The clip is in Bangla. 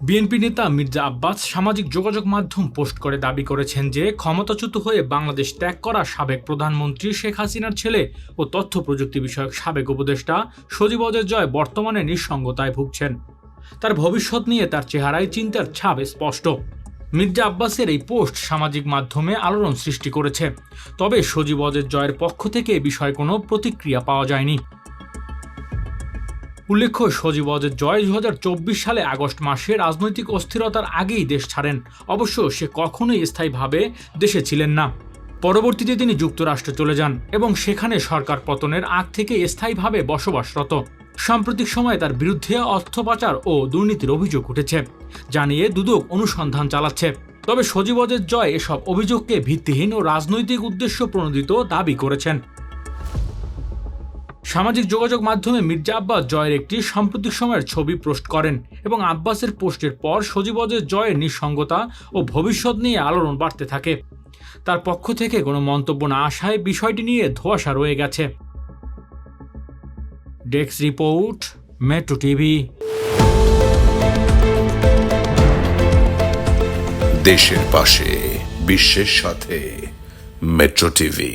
বিএনপি নেতা মির্জা আব্বাস সামাজিক যোগাযোগ মাধ্যম পোস্ট করে দাবি করেছেন যে ক্ষমতাচ্যুত হয়ে বাংলাদেশ ত্যাগ করা সাবেক প্রধানমন্ত্রী শেখ হাসিনার ছেলে ও তথ্য প্রযুক্তি বিষয়ক সাবেক উপদেষ্টা সজীব জয় বর্তমানে নিঃসঙ্গতায় ভুগছেন। তার ভবিষ্যৎ নিয়ে তার চেহারায় চিন্তার ছাপ স্পষ্ট। মির্জা আব্বাসের এই পোস্ট সামাজিক মাধ্যমে আলোড়ন সৃষ্টি করেছে। তবে সজীব জয়ের পক্ষ থেকে এ বিষয়ে কোনো প্রতিক্রিয়া পাওয়া যায়নি। উল্লেখ্য, সজীব অজয় জয় দু হাজার চব্বিশ সালে আগস্ট মাসে রাজনৈতিক অস্থিরতার আগেই দেশ ছাড়েন। অবশ্য সে কখনোই স্থায়ীভাবে দেশে ছিলেন না। পরবর্তীতে তিনি যুক্তরাষ্ট্রে চলে যান এবং সেখানে সরকার পতনের আগ থেকে স্থায়ীভাবে বসবাসরত। সাম্প্রতিক সময়ে তার বিরুদ্ধে অর্থ পাচার ও দুর্নীতির অভিযোগ উঠেছে জানিয়ে দুদক অনুসন্ধান চালাচ্ছে। তবে সজীব অজয় জয় এসব অভিযোগকে ভিত্তিহীন ও রাজনৈতিক উদ্দেশ্য প্রণোদিত দাবি করেছেন। সামাজিক যোগাযোগ মাধ্যমে মির্জা আব্বাস জয়ের একটি সাম্প্রতিক সময়ের ছবি পোস্ট করেন এবং আব্বাসের পোস্টের পর সজীব অজয় জয়ের নিঃসঙ্গতা ও ভবিষ্যৎ নিয়ে আলোড়ন বাড়তে থাকে। তার পক্ষ থেকে কোনো মন্তব্য না আসায় বিষয়টি নিয়ে ধোঁয়াশা রয়ে গেছে। Desk report, metro TV. দেশের পাশে, বিশ্বের সাথে, মেট্রো টিভি।